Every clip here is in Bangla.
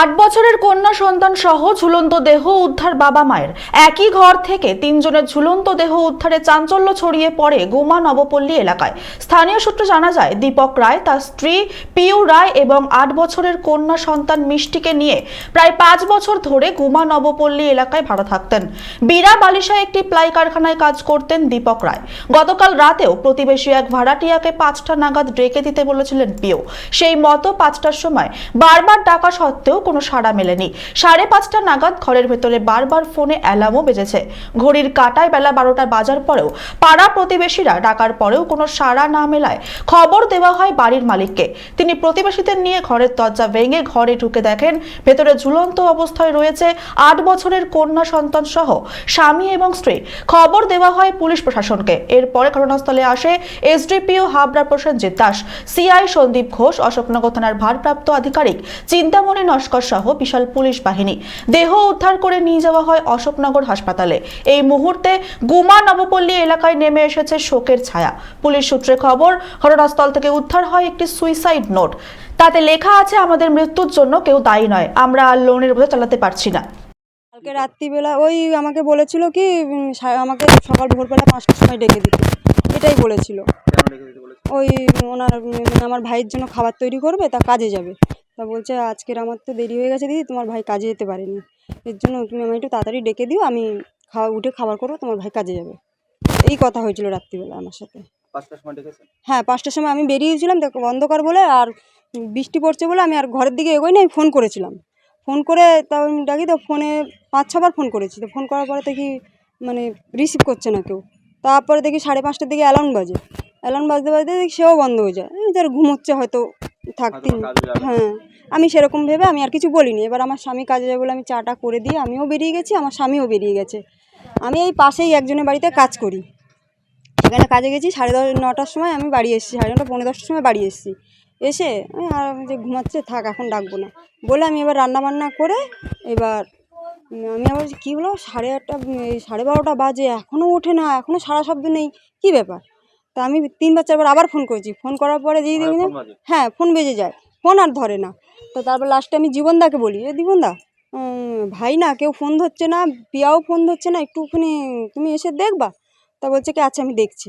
আট বছরের কন্যা সন্তান সহ ঝুলন্ত দেহ উদ্ধার বাবা মায়ের। একই ঘর থেকে তিনজনের ঝুলন্ত দেহ উদ্ধারে চাঞ্চল্য ছড়িয়ে পড়ে গুমা নবপল্লী এলাকায়। স্থানীয় সূত্রে জানা যায়, দীপক রায় তার স্ত্রী পিউ রায় এবং আট বছরের কন্যা সন্তান মিষ্টিকে নিয়ে প্রায় পাঁচ বছর ধরে গুমা নবপল্লী এলাকায় ভাড়া থাকতেন। বীরা বালিশায় একটি প্লাই কারখানায় কাজ করতেন দীপক রায়। গতকাল রাতেও প্রতিবেশী এক ভাড়াটিয়াকে পাঁচটা নাগাদ ডেকে দিতে বলেছিলেন পিও সেই মতো পাঁচটার সময় বারবার ডাকা সত্ত্বেও কোনো সাড়া মেলেনি। সাড়ে পাঁচটা নাগাদ ঘরের ভেতরে বারবার ফোনে অ্যালার্মও বেজেছে। ঘড়ির কাটায় বেলা বারোটা বাজার পরেও পাড়া প্রতিবেশীরা ডাকার পরেও কোনো সাড়া না মেলায় খবর দেওয়া হয় বাড়ির মালিককে। তিনি প্রতিবেশীদের নিয়ে ঘরের দরজা ভেঙে ঘরে ঢুকে দেখেন, ভেতরে ঝুলন্ত অবস্থায় রয়েছে আট বছরের কন্যা সন্তান সহ স্বামী এবং স্ত্রী। খবর দেওয়া হয় পুলিশ প্রশাসনকে। এরপরে ঘটনাস্থলে আসে এসডিপিও হাবড়া প্রসেনজিৎ দাস, সিআই সন্দীপ ঘোষ, অশোকনগর থানার ভারপ্রাপ্ত আধিকারিক চিন্তামণি নস্কর। সহ বিশাল পুলিশ বাহিনী। দেহ উদ্ধার করে নিয়ে যাওয়া হয় অশোকনগর হাসপাতালে। এই মুহূর্তে গুমা নবপল্লী এলাকায় নেমে এসেছে শোকের ছায়া। পুলিশ সূত্রে খবর ঘটনাস্থল থেকে উদ্ধার হয় একটি সুইসাইড নোট। তাতে লেখা আছে আমাদের মৃত্যুর জন্য কেউ দায়ী নয়। আমরা আর লোনের বোঝা চালাতে পারছি না। কালকে রাত্রিবেলা ওই আমাকে বলেছিল কি আমাকে সকাল ভোরবেলা পাঁচটার সময় ডেকে দিতে। এটাই বলেছিল? ওই ওনার মানে আমার ভাইয়ের জন্য খাবার তৈরি করবে তা কাজে যাবে। তা বলছে আজকের আমার তো দেরি হয়ে গেছে দিদি তোমার ভাই কাজে যেতে পারেনি। এর জন্য তুমি আমায় একটু তাড়াতাড়ি ডেকে দিও আমি খাওয়া উঠে খাবার করব তোমার ভাই কাজে যাবে। এই কথা হয়েছিল রাত্রিবেলা আমার সাথে। পাঁচটার সময় ডেকেছেন? হ্যাঁ পাঁচটার সময় আমি বেরিয়েছিলাম দেখো অন্ধকার বলে আর বৃষ্টি পড়ছে বলে আমি আর ঘরের দিকে এগোই না আমি ফোন করেছিলাম। ফোন করে আমি ডাকি তো ফোনে পাঁচ ছবার ফোন করেছি। তো ফোন করার পরে দেখি মানে রিসিভ করছে না কেউ। তারপরে দেখি সাড়ে পাঁচটার দিকে অ্যালার্ম বাজে। অ্যালার্ম বাজতে বাজতে দেখি সেও বন্ধ হয়ে যায়। যার ঘুমোচ্ছে হয়তো থাকতি হয়তো কাজে যাবে। হ্যাঁ আমি সেরকম ভেবে আমি আর কিছু বলিনি। এবার আমার স্বামী কাজে যাবে বলে আমি চাটা করে দিয়ে আমিও বেরিয়ে গেছি আমার স্বামীও বেরিয়ে গেছে। আমি এই পাশেই একজনের বাড়িতে কাজ করি। এখানে কাজে গেছি সাড়ে দশ নটার সময় আমি বাড়ি এসেছি সাড়ে নটা পনেরো দশটার সময় বাড়ি এসেছি। এসে আমি আর আমি যে ঘুমাচ্ছে থাক এখন ডাকবো না। বলে আমি এবার রান্না বান্না করে এবার আমি আবার কী হলো? সাড়ে আটটা সাড়ে বারোটা বাজে এখনও ওঠে না এখনও সারা শব্দ নেই কী ব্যাপার? তা আমি তিনবার চারবার আবার ফোন করেছি। ফোন করার পরে যেই দেখি না হ্যাঁ ফোন বেজে যায়। ফোন আর ধরে না। তো তারপর লাস্টে আমি জীবনদাকে বলি এ জীবনদা ভাই না কেউ ফোন ধরছে না পিয়াও ফোন ধরছে না একটুখানি তুমি এসে দেখবা? তা বলছে কি আচ্ছা আমি দেখছি।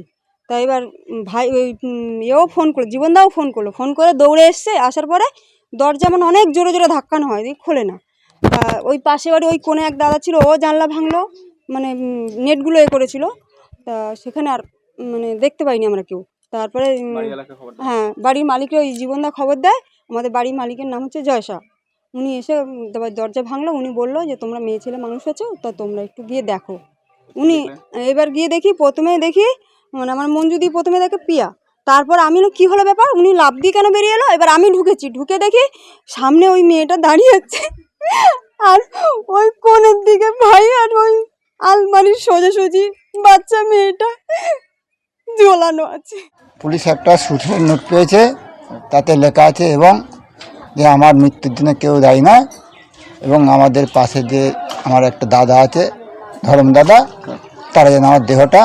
তা এবার ভাই ওই এও ফোন করল জীবনদাও ফোন করল। ফোন করে দৌড়ে এসছে আসার পরে দরজা মানে অনেক জোরে জোরে ধাক্কানো হয় দিয়ে খোলে না। তা ওই পাশে বাড়ি ওই কোণে এক দাদা ছিল ও জানলা ভাঙলো মানে নেটগুলো এ করেছিল। তা সেখানে আর মানে দেখতে পাইনি আমরা কেউ। তারপরে? হ্যাঁ বাড়ির মালিকের ওই জীবনদা খবর দেয়। আমাদের বাড়ির মালিকের নাম হচ্ছে জয়সা। উনি এসে তারপর দরজা ভাঙলো উনি বলল যে তোমরা মেয়ে ছেলে মানুষ আছো তা তোমরা একটু গিয়ে দেখো। উনি এবার গিয়ে দেখি প্রথমে দেখি মানে আমার মঞ্জু দি প্রথমে দেখে পিয়া। তারপর আমি কি হলো ব্যাপার? উনি লাভ দিয়ে কেন বেরিয়ে এলো? এবার আমি ঢুকেছি। ঢুকে দেখি সামনে ওই মেয়েটা দাঁড়িয়ে আছে। আর ওই কোণের দিকে ভাই আর ওই আলমারির সোজাসুজি বাচ্চা মেয়েটা। ঝোলানো আছে। পুলিশ একটা সুসাইড নোট পেয়েছে তাতে লেখা আছে এবং যে আমার মৃত্যুর জন্য কেউ দায়ী নয় এবং আমাদের পাশে যে আমার একটা দাদা আছে ধর্ম দাদা তারা যেন আমার দেহটা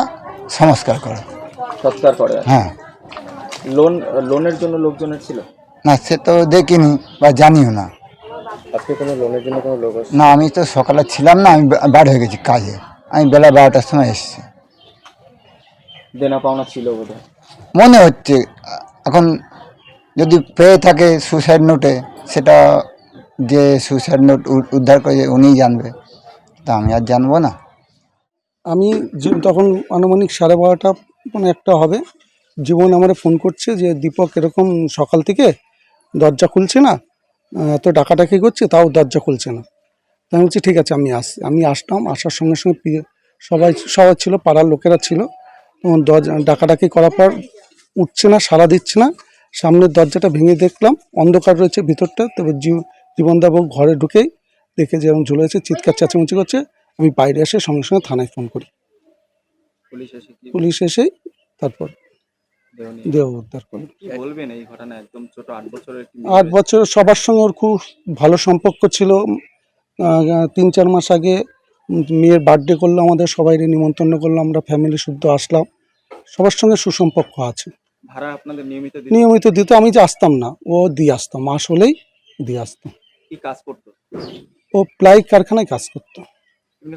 সংস্কার করে। সৎকার করে। হ্যাঁ। লোন লোনের জন্য লোকজনের ছিল না সে তো দেখিনি বা জানিও না। আজকে কোনো লোনের জন্য কোনো লোক না আমি তো সকালে ছিলাম না আমি বার হয়ে গেছি কাজে। আমি বেলা বারোটার সময় এসেছি। দেনা পাওনা ছিল বোধহয়। মনে হচ্ছে এখন যদি পেয়ে থাকে সুসাইড নোটে সেটা যে সুসাইড নোট উদ্ধার করে উনিই জানবে। তা আমি আর জানব না। আমি তখন আনুমানিক সাড়ে বারোটা মানে একটা হবে জীবন আমার ফোন করছে যে দীপক এরকম সকাল থেকে দরজা খুলছে না এত ডাকাডাকি করছে তাও দরজা খুলছে না। তা আমি বলছি ঠিক আছে আমি আসছি আমি আসলাম আসার সঙ্গে সঙ্গে সবাই সবাই ছিল পাড়ার লোকেরা ছিল দরজা ডাকাডাকি করার পর উঠছে না সাড়া দিচ্ছে না। সামনের দরজাটা ভেঙে দেখলাম অন্ধকার রয়েছে ভিতরটা তবে জীব- জীবনদাবাবু ঘরে ঢুকেই দেখে যেরকম ঝুলেছে চিৎকার চেঁচামেচি করছে। আমি বাইরে এসে সঙ্গে সঙ্গে থানায় ফোন করি। পুলিশ এসে পুলিশ এসেই তারপর দেহ উদ্ধার করে। আট বছর সবার সঙ্গে ওর খুব ভালো সম্পর্ক ছিল। তিন চার মাস আগে মেয়ের বার্থডে করল আমাদের সবাইকে নিমন্ত্রণ করল আমরা ফ্যামিলি শুদ্ধ আসলাম। সবার সঙ্গে সুসম্পর্ক আছে। ভাড়া আপনাদের নিয়মিত নিয়মিত দিত আমি যে আসতাম না ও দিয়ে আসতাম মাস হলেই দিয়ে আসতাম। কি কাজ করতো? ও প্লাই কারখানায় কাজ করতো।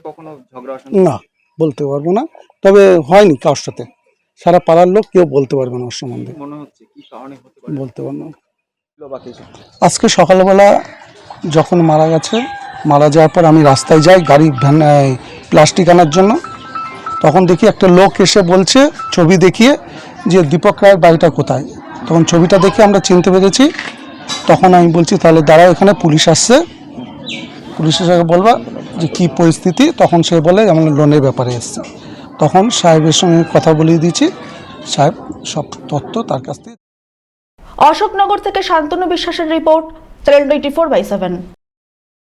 কখনো ঝগড়া না বলতে পারব না। তবে হয়নি কারোর সাথে। সারা পাড়ার লোক কেউ বলতে পারবে না ওর সম্বন্ধে। মনে হচ্ছে কি কারণে বলতে পারব না। আজকে সকালবেলা যখন মারা গেছে মারা যাওয়ার পর আমি রাস্তায় যাই গাড়ি, ভ্যান প্লাস্টিক আনার জন্য। তখন দেখি একটা লোক এসে বলছে, ছবি দেখিয়ে যে দীপক রায়ের বাড়িটা কোথায়। তখন ছবিটা দেখে আমরা চিনতে পেরেছি। তখন আমি বলছি, তাহলে দাঁড়াও, এখানে পুলিশ আসছে। পুলিশ সাথে বলবা যে কি পরিস্থিতি। তখন সে বলে, আমার লোনের ব্যাপারে এসছে। তখন সাহেবের সঙ্গে কথা বলিয়ে দিয়েছি। সাহেব, সব তথ্য তার কাছ থেকে অশোকনগর থেকে শান্তনু বিশ্বাসের report, channel twenty four by seven.